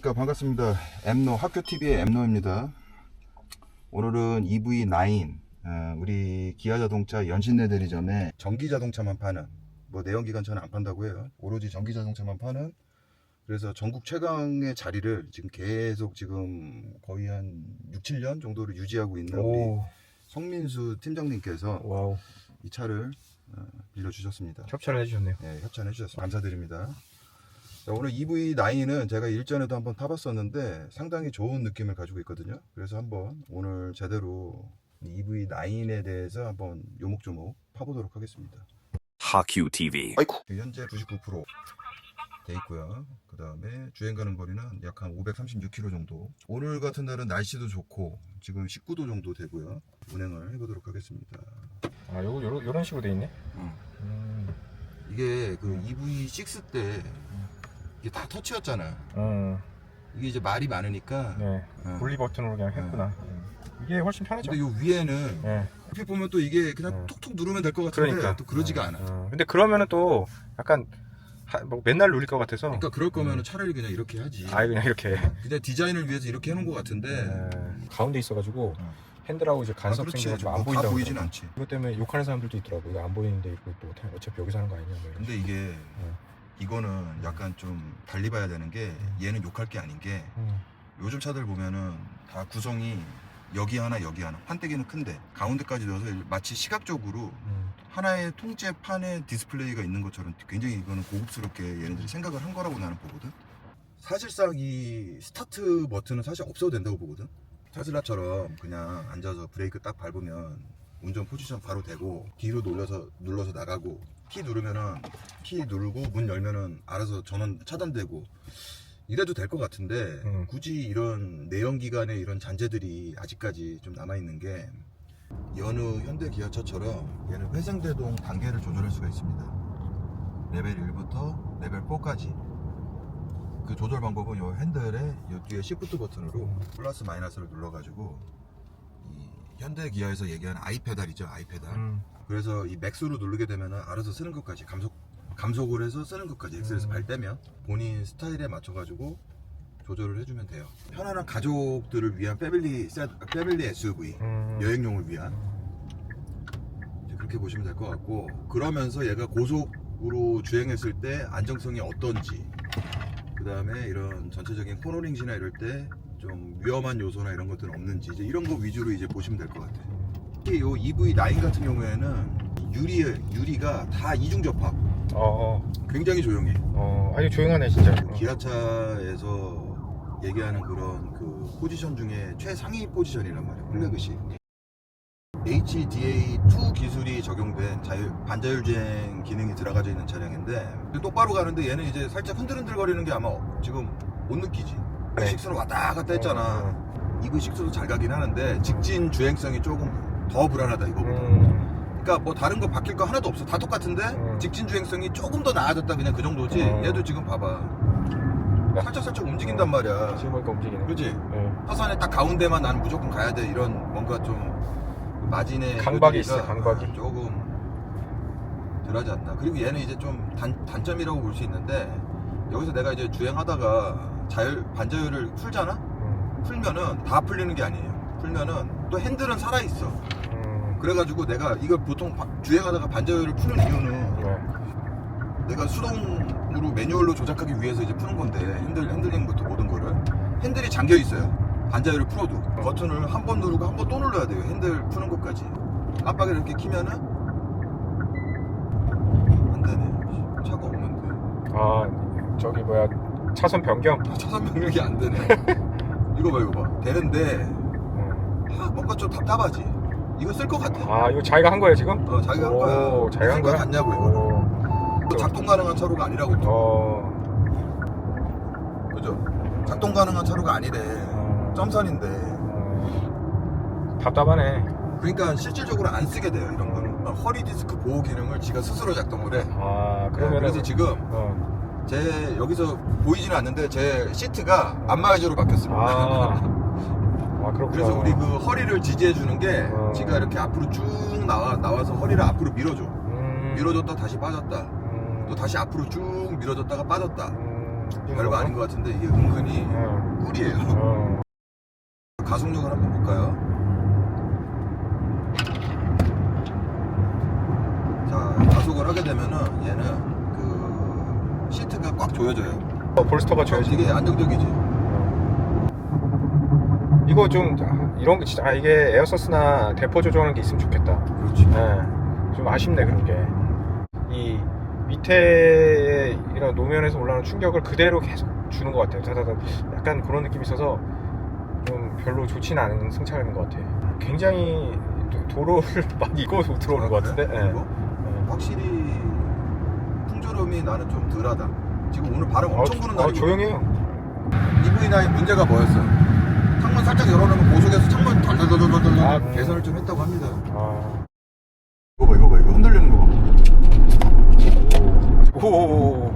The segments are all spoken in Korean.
그러니까 반갑습니다. 엠노 학교 TV의 엠노입니다. 오늘은 EV9 어, 우리 기아 자동차 연신내 대리점에 전기 자동차만 파는 뭐 내연 기관차는 안 판다고 해요. 오로지 전기 자동차만 파는 그래서 전국 최강의 자리를 지금 계속 지금 거의 한 6, 7년 정도를 유지하고 있는 우리 오, 성민수 팀장님께서 와우. 이 차를 어, 빌려 주셨습니다. 협찬을 해주셨네요. 네, 협찬해 주셔서 감사드립니다. 자, 오늘 EV9은 제가 일전에도 한번 타봤었는데 상당히 좋은 느낌을 가지고 있거든요. 그래서 한번 오늘 제대로 이 EV9에 대해서 한번 요목조목 파보도록 하겠습니다. 하큐 TV. 아이고. 현재 99%돼 있고요. 그 다음에 주행 가는 거리는 약 한 536km 정도. 오늘 같은 날은 날씨도 좋고 지금 19도 정도 되고요. 운행을 해보도록 하겠습니다. 아, 요거 요런, 요런 식으로 돼 있네. 음. 음, 이게 그 EV6 때 이게 다 터치였잖아. 음, 이게 이제 말이 많으니까. 네. 어. 분리 버튼으로 그냥 했구나. 음. 이게 훨씬 편하죠. 근데 요 위에는 네. 옆에 보면 또 이게 그냥 어. 톡톡 누르면 될 것 같은데 그러니까. 또 그러지가 어, 않아. 어. 근데 그러면은 또 약간 하, 뭐 맨날 누릴 것 같아서. 그러니까 그럴 거면 차라리 그냥 이렇게 하지. 아, 그냥 이렇게. 그냥 디자인을 위해서 이렇게 해놓은 것 같은데. 네. 가운데 있어가지고 어. 핸들하고 이제 아, 간섭 그렇지. 생겨가지고 안뭐 보인다고. 다 보이진 그러더라고. 않지. 이것 때문에 욕하는 사람들도 있더라고. 이거 안 보이는데 이거 뭐 어차피 여기서 하는 거 아니냐. 뭐 이런. 근데 이게 어. 이거는 약간 좀 달리 봐야 되는 게 얘는 욕할 게 아닌 게 음. 요즘 차들 보면은 다 구성이 여기 하나 여기 하나 판때기는 큰데 가운데까지 넣어서 마치 시각적으로 음. 하나의 통째 판에 디스플레이가 있는 것처럼 굉장히 이거는 고급스럽게 얘네들이 생각을 한 거라고 나는 보거든. 사실상 이 스타트 버튼은 사실 없어도 된다고 보거든. 테슬라처럼 그냥 앉아서 브레이크 딱 밟으면 운전 포지션 바로 되고 뒤로 눌러서 눌러서 나가고 키 누르면은 키 누르고 문 열면은 알아서 전원 차단되고 이래도 될 것 같은데 음. 굳이 이런 내연기관의 이런 잔재들이 아직까지 좀 남아 있는 게 여느 현대 기아차처럼 얘는 회생제동 단계를 조절할 수가 있습니다. 레벨 1부터 레벨 4까지. 그 조절 방법은 요 핸들에 요 뒤에 시프트 버튼으로 플러스 마이너스를 눌러가지고 이 현대 기아에서 얘기하는 아이 페달이죠, 아이 페달. 음. 그래서 이 맥스로 누르게 되면 알아서 쓰는 것까지 감속 감속을 해서 쓰는 것까지 엑셀에서 음. 발 떼면 본인 스타일에 맞춰가지고 조절을 해주면 돼요. 편안한 가족들을 위한 패밀리 셋, 패밀리 SUV 음. 여행용을 위한 그렇게 보시면 될 것 같고 그러면서 얘가 고속으로 주행했을 때 안정성이 어떤지 그 다음에 이런 전체적인 코너링지나 이럴 때 좀 위험한 요소나 이런 것들은 없는지 이제 이런 거 위주로 이제 보시면 될 것 같아요. 특히 요 EV9 같은 경우에는 유리 유리가 다 이중 접합 어, 어, 굉장히 조용해. 어, 아니 조용하네 진짜. 어. 기아차에서 얘기하는 그런 그 포지션 중에 최상위 포지션이란 말이야. 플래그십. HDA2 기술이 적용된 자율, 반자율 주행 기능이 들어가져 있는 차량인데 똑바로 가는데 얘는 이제 살짝 흔들흔들거리는 게 아마 지금 못 느끼지. 네. 6로 왔다 갔다 했잖아. 어, EV6도 잘 가긴 하는데 직진 주행성이 조금 더 불안하다 이거보다. 음, 그러니까 뭐 다른 거 바뀔 거 하나도 없어. 다 똑같은데 음. 직진 주행성이 조금 더 나아졌다 그냥 그 정도지. 어. 얘도 지금 봐봐. 살짝 살짝 움직인단 어. 말이야. 지금 보니까 움직이네. 그렇지? 네. 타산에 딱 가운데만 나는 무조건 가야 돼. 이런 뭔가 좀 마진의 강박이 있어, 강박이. 조금 덜하지 않나. 그리고 얘는 이제 좀 단, 단점이라고 볼 수 있는데 여기서 내가 이제 주행하다가 자율 반자율을 풀잖아? 음, 풀면은 다 풀리는 게 아니에요. 풀면은 또 핸들은 살아 있어. 음, 그래가지고 내가 이걸 보통 바- 주행하다가 반자율을 푸는 이유는 네. 내가 수동으로 매뉴얼로 조작하기 위해서 이제 푸는 건데 핸들 핸들링부터 모든 거를 핸들이 잠겨 있어요. 반자율을 풀어도 버튼을 한 번 누르고 한 번 또 눌러야 돼요. 핸들 푸는 것까지. 깜빡이를 이렇게 키면은 안 되네. 차가 없는데. 아 저기 뭐야 차선 변경. 아, 차선 변경이 안 되네. 이거 봐 이거 봐. 되는데 음. 아, 뭔가 좀 답답하지. 이거 쓸 것 같아. 아 이거 자기가 한 거예요 지금? 어 자기가 한 거야. 오, 자기가 한 거야? 같냐고 이거는. 오, 또 작동 가능한 차로가 아니라고 또. 어, 그죠? 작동 가능한 차로가 아니래. 어, 점선인데. 어, 답답하네. 그러니까 실질적으로 안 쓰게 돼요 이런 거는. 어, 허리 디스크 보호 기능을 지가 스스로 작동을 해. 아 그러면 그래서 지금 어, 제 여기서 보이지는 않는데 제 시트가 안마의자로 바뀌었습니다. 아, 아 그렇구나. 그래서 우리 그 허리를 지지해 주는 게 어. 지가 이렇게 앞으로 쭉 나와 나와서 허리를 앞으로 밀어줘. 음, 밀어줬다 다시 빠졌다. 음, 또 다시 앞으로 쭉 밀어줬다가 빠졌다. 음, 별거 아닌 것 같은데 이게 은근히 어. 꿀이에요. 어. 가속력을 한번 볼까요? 자, 가속을 하게 되면은 얘는 그 시트가 꽉 조여져요. 어, 볼스터가 줘야지. 되게 안정적이지. 이거 좀 아, 이런 게 진짜 아, 이게 에어서스나 대포 조정하는 게 있으면 좋겠다. 그렇지. 예. 좀 아쉽네 그런 게. 이 밑에 이런 노면에서 올라오는 충격을 그대로 계속 주는 것 같아요. 다다다 약간 그런 느낌이 있어서 좀 별로 좋지는 않은 승차감인 것 같아요. 굉장히 도- 도로를 많이 이고 들어오는 것 같은데. 예. 그리고 확실히 풍조름이 나는 좀 덜하다. 지금 오늘 바람 어, 엄청 부는 어, 날이고 조용해요. EV9 문제가 뭐였어요? 창문 살짝 열어놓으면 고속에서 창문 덜덜덜덜덜 아, 음. 개선을 좀 했다고 합니다. 아. 이거 봐, 이거 봐, 이거 흔들리는 거 봐. 오.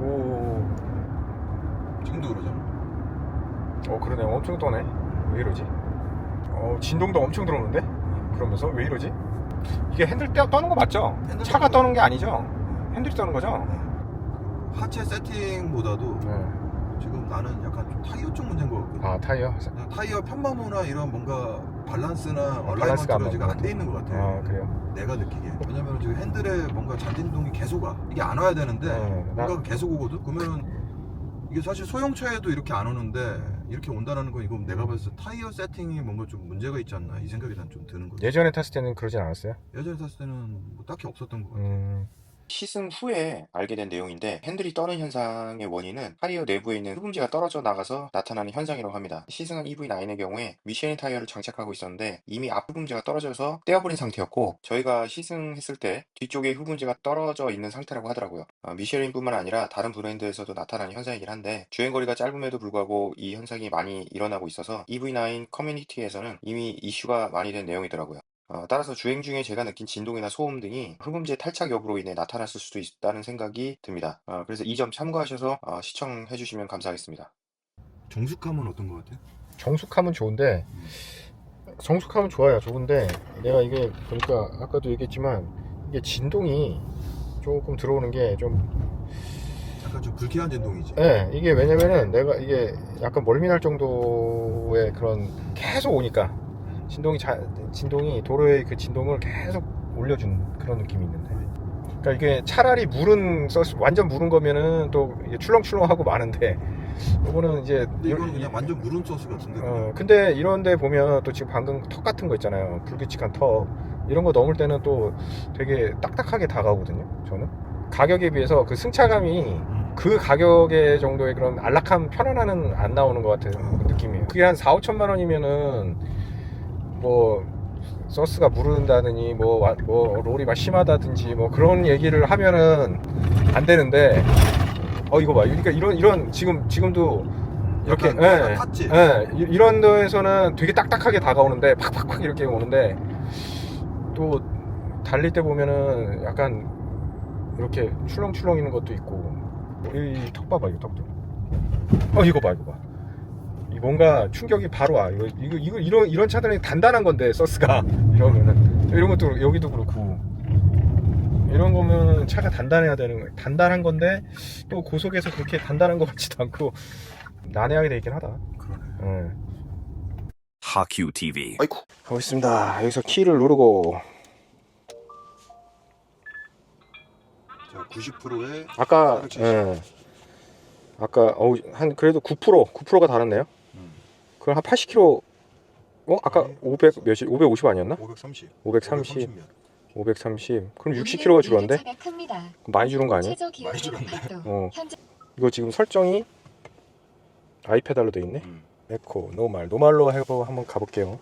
오. 지금도 그러잖아. 어 그러네 엄청 떠네 왜 이러지 어 진동도 엄청 들어오는데 그러면서 왜 이러지 이게 핸들 떼 떠는 거 맞죠 핸들 차가 떠는 떠는 게 아니죠 핸들이 떠는 거죠 하체 세팅보다도 네. 지금 나는 약간 좀 타이어 쪽 문제인 것 같거든. 아 타이어 그냥 타이어 편마모나 이런 뭔가 밸런스나 어, 밸런스가 안 얼라이먼트가 맞는 안돼 있는 것 같아. 아 그래요 내가 느끼기에. 왜냐면 지금 핸들에 뭔가 잔진동이 계속 와. 이게 안 와야 되는데 네, 나- 뭔가 계속 오거든. 그러면 이게 사실 소형차에도 이렇게 안 오는데 이렇게 온다는 건 이건 내가 봤을 때 타이어 세팅이 뭔가 좀 문제가 있지 않나 이 생각이 난 좀 드는 거지. 예전에 탔을 때는 그러진 않았어요 예전에 탔을 때는 뭐 딱히 없었던 것 같아. 음 시승 후에 알게 된 내용인데 핸들이 떠는 현상의 원인은 타이어 내부에 있는 흡음재가 떨어져 나가서 나타나는 현상이라고 합니다. 시승한 EV9의 경우에 미쉐린 타이어를 장착하고 있었는데 이미 앞 흡음재가 떨어져서 떼어버린 상태였고 저희가 시승했을 때 뒤쪽에 흡음재가 떨어져 있는 상태라고 하더라고요. 어, 미쉐린뿐만 아니라 다른 브랜드에서도 나타나는 현상이긴 한데 주행거리가 짧음에도 불구하고 이 현상이 많이 일어나고 있어서 EV9 커뮤니티에서는 이미 이슈가 많이 된 내용이더라고요. 어, 따라서 주행 중에 제가 느낀 진동이나 소음 등이 흡음재 탈착 여부로 인해 나타났을 수도 있다는 생각이 듭니다. 어, 그래서 이 점 참고하셔서 어, 시청해 주시면 감사하겠습니다. 정숙함은 어떤 것 같아? 정숙함은 좋은데 정숙함은 좋아요 좋은데 내가 이게 보니까 아까도 얘기했지만 이게 진동이 조금 들어오는 게좀 약간 좀 불쾌한 진동이지. 예, 이게 왜냐면은 내가 이게 약간 멀미 날 정도의 그런 계속 오니까 진동이 자, 진동이 도로의 그 진동을 계속 올려준 그런 느낌이 있는데. 그러니까 이게 차라리 물은 완전 물은 거면은 또 출렁출렁하고 많은데 이거는 이제 이건 이- 그냥 완전 무른 소스 같은데. 어, 근데 이런데 보면 또 지금 방금 턱 같은 거 있잖아요. 불규칙한 턱. 이런 거 넘을 때는 또 되게 딱딱하게 다가오거든요. 저는. 가격에 비해서 그 승차감이 음. 그 가격의 정도의 그런 안락함 편안함은 안 나오는 것 같은 그 느낌이에요. 그게 한 4, 5천만 원이면은 뭐 서스가 무른다느니 뭐, 와- 뭐 롤이 막 심하다든지 뭐 그런 얘기를 하면은 안 되는데 어 이거 봐. 그러니까 이런 이런 지금 지금도 이렇게 예, 탔지? 예, 이- 이런 데에서는 되게 딱딱하게 다가오는데 팍팍팍 이렇게 오는데 또 달릴 때 보면은 약간 이렇게 출렁출렁 있는 것도 있고 이 턱 봐봐 이거 턱도 어 이거 봐 이거 봐이 뭔가 충격이 바로 와 이거 이거 이거 이런 이런 차들은 단단한 건데 서스가 이러면은 이런 것도 여기도 그렇고 이런 거면 차가 단단해야 되는 거예요 단단한 건데 또 고속에서 그렇게 단단한 것 같지도 않고 난해하게 돼 있긴 하다 그러네. 예. 하큐 TV. 아이고. 가보겠습니다 여기서 키를 누르고 자, 90%에 아까 470. 예. 아까 어우 한 그래도 9% 9%가 다르네요. 음. 그럼 한 80km 어 아까 아니, 500 몇이 550 아니었나? 530. 530 530몇. 530 그럼 60km가 줄었는데 많이 줄은 거 기온 많이 줄었네. 8도. 어 이거 지금 설정이 아이패달로 돼 있네. 음. 에코 노말 노말로 해보 한번 가볼게요.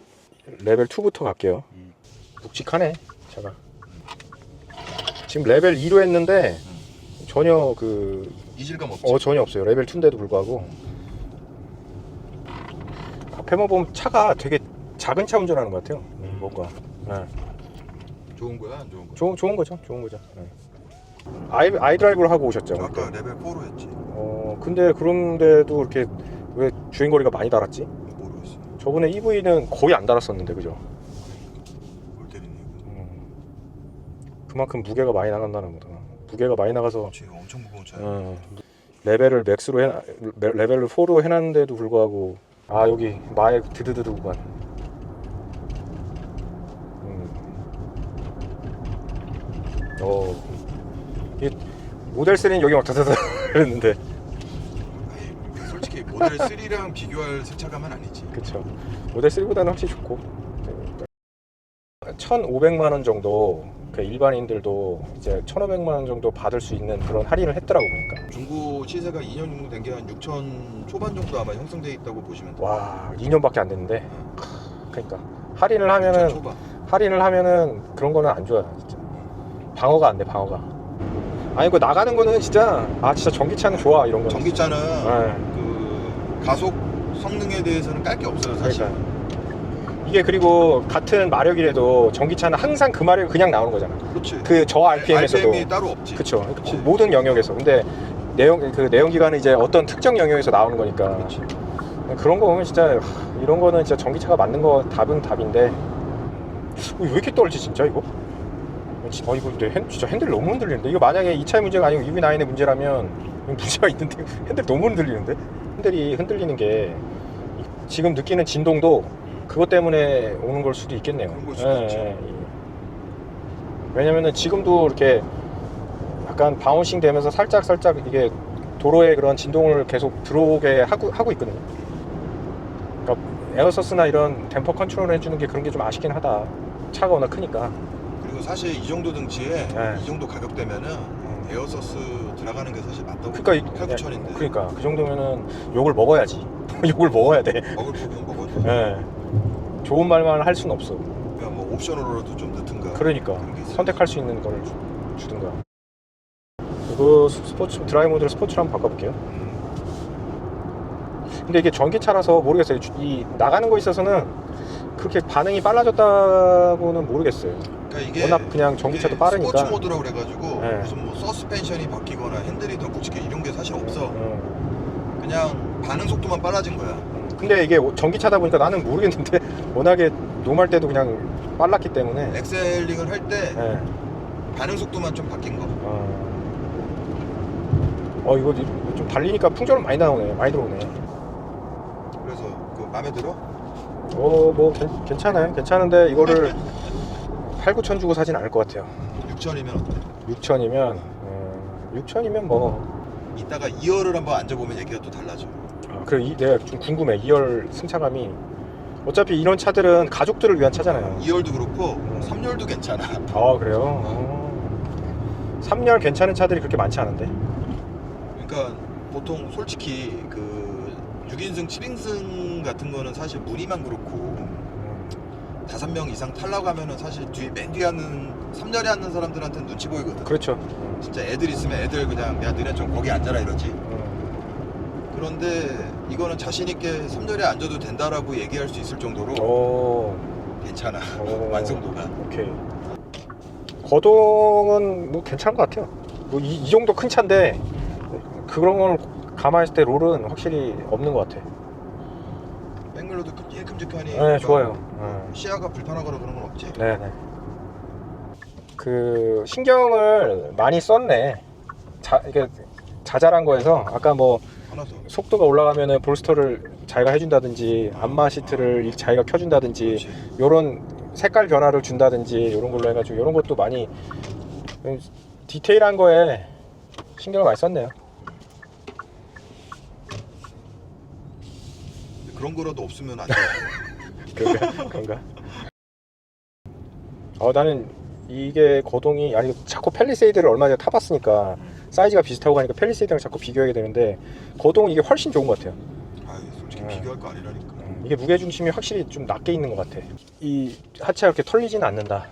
레벨 2부터 갈게요. 음. 묵직하네 차가. 지금 레벨 2로 했는데 전혀 그 이질감 없지. 어 전혀 없어요 레벨 2인데도 불구하고 앞에만 보면 차가 되게 작은 차 운전하는 것 같아요 음, 뭔가 네. 좋은 거야, 안 좋은 거야? 좋은, 좋은 거죠 좋은 거죠 네. 아이, 아이드라이브를 하고 오셨죠 저 아까 그때? 레벨 4로 했지. 어 근데 그런데도 이렇게 왜 주행거리가 많이 달았지 모르겠어. 저번에 EV는 거의 안 달았었는데 그죠 볼 때는 이거. 음, 그만큼 무게가 많이 나간다는 거다 무게가 많이 나가서 그렇지, 엄청 무거운 차야. 어, 레벨을 맥스로 해 레벨을 4로 해놨는데도 불구하고 아 여기 마의 드드드드 구간 음. 어, 이 모델 3는 여기 막 다다다 그랬는데. 솔직히 모델 3랑 비교할 승차감은 아니지. 그쵸. 모델 3보다는 확실히 좋고. 1,500만 원 정도 그 일반인들도 이제 1,500만 원 정도 받을 수 있는 그런 할인을 했더라고 보니까 중고 시세가 2년 정도 된 게 한 6천 초반 정도 아마 형성돼 있다고 보시면 돼요. 와 2년밖에 안 됐는데 그러니까 할인을 6천 하면은 초반. 할인을 하면은 그런 거는 안 좋아요 진짜 방어가 안 돼 방어가 아니 그 나가는 거는 진짜 아 진짜 전기차는 좋아 이런 거는 전기차는 네. 그 가속 성능에 대해서는 깔 게 없어요 사실. 그러니까 이게 그리고 같은 마력이라도 전기차는 항상 그 마력이 그냥 나오는 거잖아 그렇지. 그 저 RPM에서도 RPM이 따로 없지. 그쵸 그치. 모든 영역에서 근데 내용 그 내연 기관은 이제 어떤 특정 영역에서 나오는 거니까 그렇지. 그런 거 보면 진짜 하, 이런 거는 진짜 전기차가 맞는 거 답은 답인데 어, 왜 이렇게 떨지 진짜 이거? 어 이거 근데 핸, 진짜 핸들 너무 흔들리는데 이거 만약에 이 차의 문제가 아니고 UV9의 문제라면 문제가 있는데 핸들 너무 흔들리는데 핸들이 흔들리는 게 이- 지금 느끼는 진동도 그것 때문에 오는 걸 수도 있겠네요. 그런 걸 수도 있죠. 예. 왜냐면은 지금도 이렇게 약간 바운싱 되면서 살짝 살짝 이게 도로에 그런 진동을 계속 들어오게 하고 하고 있거든요. 그러니까 에어서스나 이런 댐퍼 컨트롤 해주는 게 그런 게 좀 아쉽긴 하다. 차가 워낙 크니까. 그리고 사실 이 정도 등치에 네. 이 정도 가격대면은 에어서스 들어가는 게 사실 맞다고. 그러니까 이- 8,9천인데. 그러니까 그 정도면은 욕을 먹어야지. 욕을 먹어야 돼. 먹을 거면 먹어도. 예. 좋은 말만 할 수는 없어. 그냥 뭐 옵션으로라도 좀 넣든가. 그러니까 그런 게 있어요. 선택할 수 있는 걸 주, 주든가. 이거 스- 스포츠 드라이브 모드를 스포츠로 한번 바꿔볼게요. 음. 근데 이게 전기차라서 모르겠어요. 주- 이 나가는 거 있어서는 그렇게 반응이 빨라졌다고는 모르겠어요. 그러니까 이게 워낙 그냥 전기차도 이게 빠르니까. 스포츠 모드라고 그래가지고 네. 무슨 뭐 서스펜션이 바뀌거나 핸들이 더 굵직해 이런 게 사실 없어. 음. 그냥 반응 속도만 빨라진 거야. 근데 이게 전기차다 보니까 나는 모르겠는데 워낙에 노말 때도 그냥 빨랐기 때문에. 엑셀링을 할 때 예. 반응 속도만 좀 바뀐 거. 어. 어 이거 이- 좀 달리니까 풍절은 많이 나오네 많이 들어오네 그래서 그 마음에 들어? 어뭐 괜찮아요 괜찮은데 이거를 8, 9천 주고 사진 않을 것 같아요 6천이면 어때? 6천이면 어, 6천이면 뭐 이따가 2열을 한번 앉아보면 얘기가 또 달라져. 아, 그래 이, 내가 좀 궁금해 2열 승차감이 어차피 이런 차들은 가족들을 위한 차잖아요 2열도 그렇고 음. 3열도 괜찮아. 아 그래요? 어. 3열 괜찮은 차들이 그렇게 많지 않은데 그러니까 보통 솔직히 그 6인승, 7인승 같은 거는 사실 무늬만 그렇고 음, 다섯 명 이상 타려고 하면은 사실 뒤에 맨 뒤에 앉는 3열에 앉는 사람들한테는 눈치 보이거든. 그렇죠 진짜 애들 있으면 애들 그냥 야 너네 좀 거기 앉아라 이러지. 음. 그런데 이거는 자신 있게 3열에 앉아도 된다라고 얘기할 수 있을 정도로 오, 괜찮아. 오. 완성도가. 오케이. 거동은 뭐 괜찮은 것 같아요. 뭐이 정도 큰 차인데 그런 걸 감안했을 때 롤은 확실히 없는 것 같아. 백밀러도 큼직큼직하니. 네, 좋아요. 네. 시야가 불편하거나 그런 건 없지. 네네. 그 신경을 많이 썼네. 자 이게 자잘한 거에서 아까 뭐. 속도가 올라가면은 볼스터를 자기가 해준다든지 안마 시트를 자기가 켜준다든지. 요런 색깔 변화를 준다든지 요런 걸로 해가지고 요런 것도 많이 음, 디테일한 거에 신경을 많이 썼네요. 그런 거라도 없으면 안 돼. 그런가? 그런가? 어 나는 이게 거동이 아니 자꾸 펠리세이드를 얼마 전에 타봤으니까 사이즈가 비슷하고 가니까 펠리세이드랑 자꾸 비교하게 되는데 거동 이게 훨씬 좋은 것 같아요. 아 솔직히 네. 비교할 거 아니라니까. 음, 이게 무게 중심이 확실히 좀 낮게 있는 것 같아. 이 하체가 이렇게 털리지는 않는다.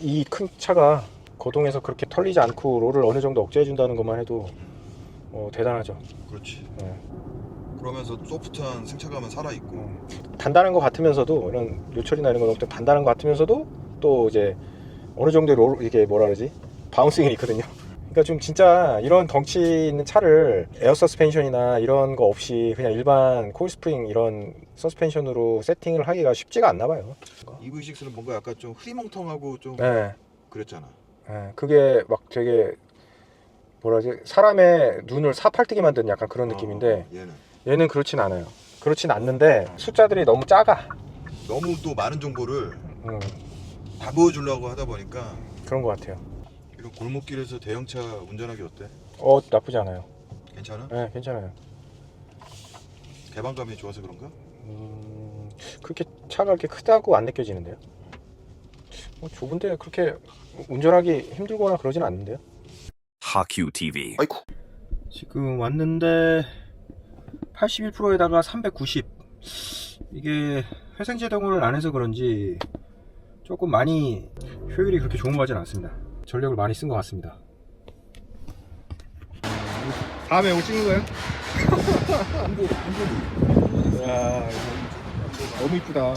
이 큰 차가 거동에서 그렇게 털리지 않고 롤을 어느 정도 억제해 준다는 것만 해도 어, 대단하죠. 그렇지. 네. 그러면서 소프트한 승차감은 살아 있고. 음, 단단한 것 같으면서도 이런 요철이나 이런 건 없던 단단한 것 같으면서도 또 이제 어느 정도의 롤 이게 뭐라 그러지 바운싱이 있거든요. 그러니까 좀 진짜 이런 덩치 있는 차를 에어 서스펜션이나 이런 거 없이 그냥 일반 코일 스프링 이런 서스펜션으로 세팅을 하기가 쉽지가 않나 봐요. EV6는 뭔가 약간 좀 흐리멍텅하고 좀 네. 그랬잖아. 예, 그게 막 되게 뭐라 지 사람의 눈을 사팔뜨게 만드는 약간 그런 느낌인데 어, 얘는 얘는 그렇진 않아요. 그렇진 않는데 숫자들이 너무 작아. 너무 또 많은 정보를 음, 다 보여주려고 하다 보니까 그런 것 같아요. 이런 골목길에서 대형차 운전하기 어때? 어 나쁘지 않아요. 괜찮아? 네, 괜찮아요. 개방감이 좋아서 그런가? 음, 그렇게 차가 이렇게 크다고 안 느껴지는데요. 뭐 좁은데 그렇게 운전하기 힘들거나 그러진 않는데요. 하큐 TV. 아이쿠 지금 왔는데 81%에다가 390 이게 회생제동을 안 해서 그런지 조금 많이 효율이 그렇게 좋은 것 같진 않습니다 전력을 많이 쓴 것 같습니다 다음에 이거 찍는 거예요? 야 너무 이쁘다